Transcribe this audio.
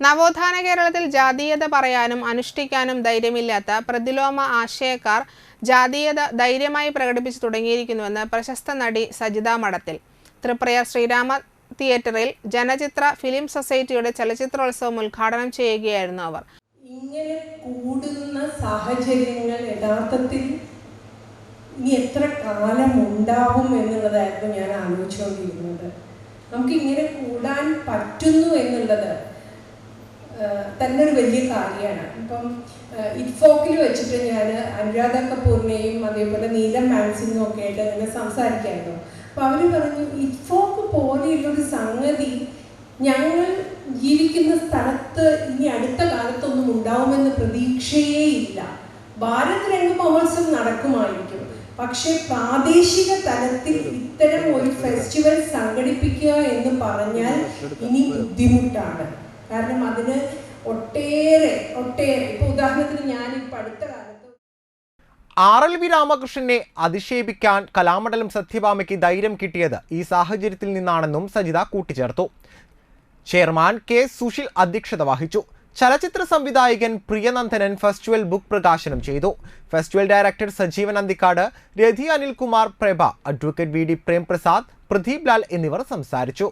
നവോത്ഥാന കേരളത്തിൽ ജാതീയത പറയാനും അനുഷ്ഠിക്കാനും ധൈര്യമില്ലാത്ത പ്രതിലോമ ആശയക്കാർ ജാതീയത ധൈര്യമായി പ്രകടിപ്പിച്ചു തുടങ്ങിയിരിക്കുന്നുവെന്ന് പ്രശസ്ത നടി സജിത മഠത്തിൽ. തൃപ്രയർ ശ്രീരാമ തിയേറ്ററിൽ ജനചിത്ര ഫിലിം സൊസൈറ്റിയുടെ ചലച്ചിത്രോത്സവം ഉദ്ഘാടനം ചെയ്യുകയായിരുന്നു അവർ. ഇങ്ങനെ കൂടുന്ന സാഹചര്യങ്ങൾ യഥാർത്ഥത്തിൽ ഇനി എത്ര കാലം ഉണ്ടാവും എന്നുള്ളതായിരുന്നു ഞാൻ ആലോചിച്ചുകൊണ്ടിരുന്നത്. നമുക്ക് ഇങ്ങനെ കൂടാൻ പറ്റുന്നു എന്നുള്ളത് തന്നെ ഒരു വലിയ കാര്യമാണ് ഇപ്പം ഇറ്റ്ഫോക്കിൽ വെച്ചിട്ട് ഞാൻ അനുരാധ കപൂറിനെയും അതേപോലെ നീലം മാൻസിനും ഒക്കെ ആയിട്ട് അങ്ങനെ സംസാരിക്കായിരുന്നു. അപ്പോൾ അവർ പറഞ്ഞു ഇറ്റ്ഫോക്ക് പോലെയുള്ളൊരു സംഗതി ഞങ്ങൾ ജീവിക്കുന്ന സ്ഥലത്ത് ഇനി അടുത്ത കാലത്തൊന്നും ഉണ്ടാവുമെന്ന പ്രതീക്ഷയേ ഇല്ല ഭാരത് രംഗ മഹോത്സവം നടക്കുമായിരിക്കും. പക്ഷെ പ്രാദേശിക തലത്തിൽ ഇത്തരം ഒരു ഫെസ്റ്റിവൽ സംഘടിപ്പിക്കുക എന്ന് പറഞ്ഞാൽ ഇനി ബുദ്ധിമുട്ടാണ്. കാരണം അതിന് ഒട്ടേറെ ഒട്ടേറെ. ഇപ്പൊ ഉദാഹരണത്തിന് ഞാൻ ഈ കാലത്ത് ആർ എൽ വി രാമകൃഷ്ണനെ അധിക്ഷേപിക്കാൻ കലാമണ്ഡലം സത്യഭാമയ്ക്ക് ധൈര്യം കിട്ടിയത് ഈ സാഹചര്യത്തിൽ നിന്നാണെന്നും സജിത കൂട്ടിച്ചേർത്തു. ചെയർമാൻ കെ സുശീൽ അധ്യക്ഷത വഹിച്ചു. ചലച്ചിത്ര സംവിധായകൻ പ്രിയനന്ദനൻ ഫെസ്റ്റിവൽ ബുക്ക് പ്രകാശനം ചെയ്തു. Festival director Sajeevan Anthikkad Rathi Anilkumar Prabha advocate V D Premprasad Pradeep Lal എന്നിവർ സംസാരിച്ചു.